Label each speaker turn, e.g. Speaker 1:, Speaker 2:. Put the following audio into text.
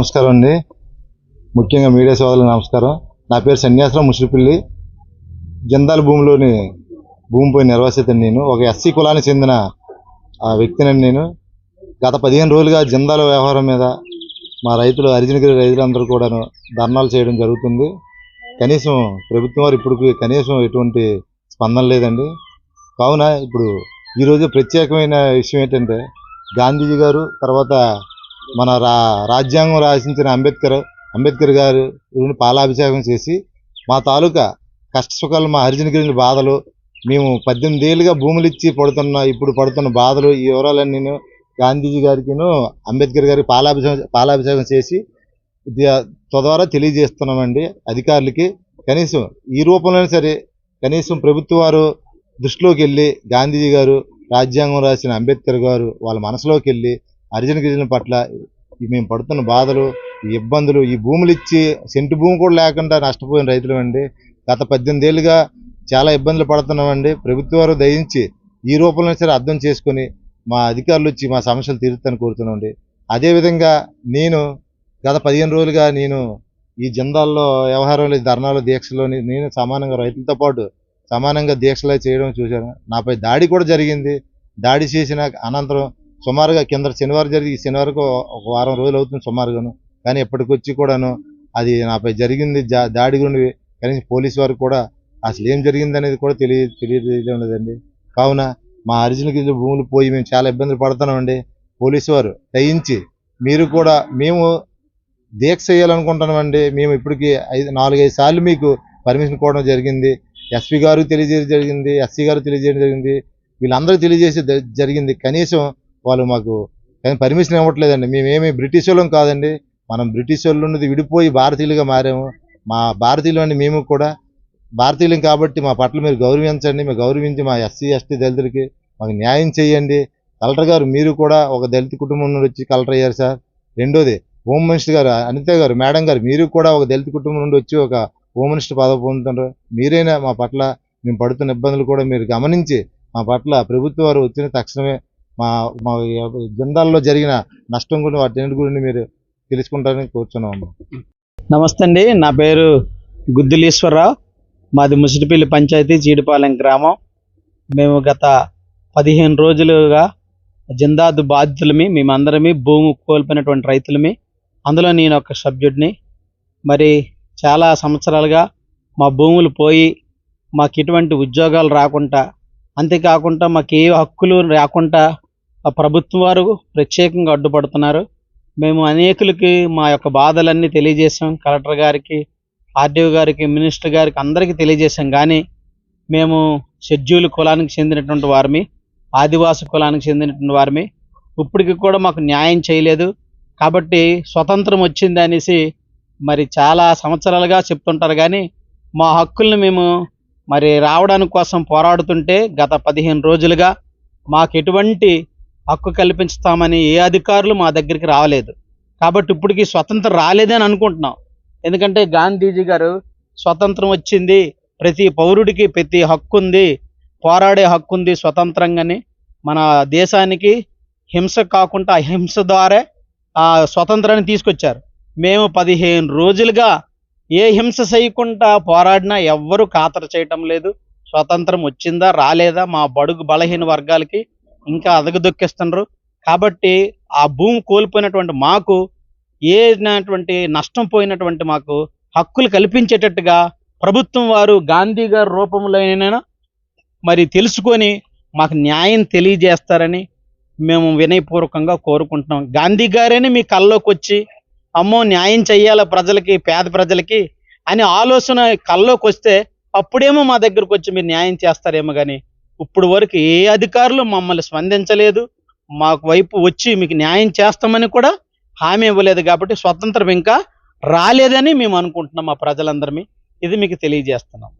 Speaker 1: నమస్కారం అండి. ముఖ్యంగా మీడియా సోదరులకు నమస్కారం. నా పేరు సన్యాసరావు ముసిరిపిల్లి జందాల భూమిలోని భూమిపై నిర్వాసితని నేను. ఒక ఎస్సీ కులానికి చెందిన ఆ వ్యక్తినండి నేను. గత పదిహేను రోజులుగా జందాల వ్యవహారం మీద మా రైతులు హరిజనగిరి రైతులందరూ కూడాను ధర్నాలు చేయడం జరుగుతుంది. కనీసం ప్రభుత్వం వారు ఇప్పుడు కనీసం ఎటువంటి స్పందన లేదండి. కావున ఇప్పుడు ఈరోజు ప్రత్యేకమైన విషయం ఏంటంటే గాంధీజీ గారు తర్వాత మన రా రాజ్యాంగం రాసించిన అంబేద్కర్ అంబేద్కర్ గారు పాలాభిషేకం చేసి మా తాలూకా కష్ట సుఖాలు మా హరిజనగిరి బాధలు మేము పద్దెనిమిది ఏళ్ళుగా భూములు ఇచ్చి పడుతున్న ఇప్పుడు పడుతున్న బాధలు ఈ వివరాలన్నీ నేను గాంధీజీ గారికిను అంబేద్కర్ గారికి పాలాభిషేకం పాలాభిషేకం చేసి తద్వారా తెలియజేస్తున్నామండి అధికారులకి. కనీసం ఈ రూపంలోనే సరే కనీసం ప్రభుత్వ వారు దృష్టిలోకి వెళ్ళి గాంధీజీ గారు రాజ్యాంగం రాసిన అంబేద్కర్ గారు వాళ్ళ మనసులోకి వెళ్ళి హరిజన గిరిజన పట్ల మేము పడుతున్న బాధలు ఈ ఇబ్బందులు ఈ భూములు ఇచ్చి సెంటు భూమి కూడా లేకుండా నష్టపోయిన రైతులు అండి గత పద్దెనిమిది ఏళ్ళుగా చాలా ఇబ్బందులు పడుతున్నామండి. ప్రభుత్వం వారు దయించి ఈ రూపంలో సరే అర్థం చేసుకొని మా అధికారులు వచ్చి మా సమస్యలు తీరుతాను కోరుతున్నామండి. అదేవిధంగా నేను గత పదిహేను రోజులుగా నేను ఈ జందాల్లో వ్యవహారంలో ఈ ధర్నాలు దీక్షలోని నేను సమానంగా రైతులతో పాటు సమానంగా దీక్షలు చేయడం చూశాను. నాపై దాడి కూడా జరిగింది. దాడి చేసిన అనంతరం సుమారుగా కింద శనివారం జరిగి శనివారం ఒక వారం రోజులు అవుతుంది సుమారుగాను. కానీ ఎప్పటికొచ్చి కూడాను అది నాపై జరిగింది. దాడి గురించి కనీసం పోలీసు వారు కూడా అసలు ఏం జరిగింది అనేది కూడా తెలియ తెలియజేయడం లేదండి. కావున మా అర్జున గిరిజన భూములు పోయి మేము చాలా ఇబ్బందులు పడుతున్నామండి. పోలీసు వారు దయించి మీరు కూడా మేము దీక్ష చేయాలనుకుంటున్నామండి. మేము ఇప్పటికీ ఐదు నాలుగైదు సార్లు మీకు పర్మిషన్ కోవడం జరిగింది. ఎస్పీ గారు తెలియజేయడం జరిగింది ఎస్సీ గారు తెలియజేయడం జరిగింది. వీళ్ళందరూ తెలియజేసి జరిగింది. కనీసం వాళ్ళు మాకు కానీ పర్మిషన్ ఇవ్వట్లేదండి. మేమేమి బ్రిటిష్ వాళ్ళం కాదండి. మనం బ్రిటిష్ వాళ్ళు ఉన్నది విడిపోయి భారతీయులుగా మారాము. మా భారతీయులు అండి మేము కూడా. భారతీయులం కాబట్టి మా పట్ల మీరు గౌరవించండి. మీరు గౌరవించి మా ఎస్సీ ఎస్టీ దళితులకి మాకు న్యాయం చేయండి. కలెక్టర్ గారు మీరు కూడా ఒక దళిత కుటుంబం నుండి వచ్చి కలెక్టర్ అయ్యారు సార్. రెండోది హోమ్ మినిస్టర్ గారు అనిత గారు మేడం గారు మీరు కూడా ఒక దళిత కుటుంబం నుండి వచ్చి ఒక హోమ్ మినిస్టర్ పదవి పొందుతున్నారు. మీరైనా మా పట్ల మేము పడుతున్న ఇబ్బందులు కూడా మీరు గమనించి మా పట్ల ప్రభుత్వ వారు వచ్చిన తక్షణమే మా మా జిందాల్లో జరిగిన నష్టం గురించి వాటి గురించి మీరు తెలుసుకుంటారని కోరుచున్నాము
Speaker 2: నమస్తే అండి నా పేరు గుద్దులీశ్వరరావు. మాది ముసిటిపల్లి పంచాయతీ జీడిపాలెం గ్రామం. మేము గత పదిహేను రోజులుగా జిందాదు బాధితులమి మేమందరమే భూమి కోల్పోయినటువంటి రైతులమి. అందులో నేను ఒక సభ్యుడిని. మరి చాలా సంవత్సరాలుగా మా భూములు పోయి మాకు ఎటువంటి ఉద్యోగాలు రాకుండా అంతేకాకుండా మాకు ఏ హక్కులు రాకుండా ఆ ప్రభుత్వం వారు ప్రత్యేకంగా అడ్డుపడుతున్నారు. మేము అనేకులకి మా యొక్క బాధలన్నీ తెలియజేసాం కలెక్టర్ గారికి ఆర్డీఓ గారికి మినిస్టర్ గారికి అందరికీ తెలియజేశాం. కానీ మేము షెడ్యూల్ కులానికి చెందినటువంటి వారిమి ఆదివాసి కులానికి చెందినటువంటి వారిమి. ఇప్పటికి కూడా మాకు న్యాయం చేయలేదు. కాబట్టి స్వతంత్రం వచ్చింది అనేసి మరి చాలా సంవత్సరాలుగా చెప్తుంటారు. కానీ మా హక్కుల్ని మేము మరి రావడానికి కోసం పోరాడుతుంటే గత పదిహేను రోజులుగా మాకు ఎటువంటి హక్కు కల్పించుతామని ఏ అధికారులు మా దగ్గరికి రాలేదు. కాబట్టి ఇప్పటికి స్వతంత్రం రాలేదని అనుకుంటున్నాం. ఎందుకంటే గాంధీజీ గారు స్వతంత్రం వచ్చింది ప్రతి పౌరుడికి ప్రతి హక్కు ఉంది పోరాడే హక్కు ఉంది స్వతంత్రంగాని. మన దేశానికి హింస కాకుండా అహింస ద్వారా ఆ స్వతంత్రాన్ని తీసుకొచ్చారు. మేము పదిహేను రోజులుగా ఏ హింస చేయకుండా పోరాడినా ఎవ్వరూ ఖాతరు చేయటం లేదు. స్వతంత్రం వచ్చిందా రాలేదా మా బడుగు బలహీన వర్గాలకి ఇంకా అదగదొక్కిస్తున్నారు. కాబట్టి ఆ భూమి కోల్పోయినటువంటి మాకు ఏటువంటి నష్టం పోయినటువంటి మాకు హక్కులు కల్పించేటట్టుగా ప్రభుత్వం వారు గాంధీ గారి రూపంలోనైనా మరి తెలుసుకొని మాకు న్యాయం తెలియజేస్తారని మేము వినయపూర్వకంగా కోరుకుంటున్నాం. గాంధీ గారేనే మీ కల్లోకి వచ్చి అమ్మో న్యాయం చెయ్యాల ప్రజలకి పేద ప్రజలకి అని ఆలోచన కల్లోకి వస్తే అప్పుడేమో మా దగ్గరకు వచ్చి మీరు న్యాయం చేస్తారేమో కానీ ఇప్పుడు వరకు ఏ అధికారులు మమ్మల్ని స్పందించలేదు. మాకు వైపు వచ్చి మీకు న్యాయం చేస్తామని కూడా హామీ ఇవ్వలేదు కాబట్టి స్వతంత్రం ఇంకా రాలేదని మేము అనుకుంటున్నాం మా ప్రజలందరమీ. ఇది మీకు తెలియజేస్తున్నాం.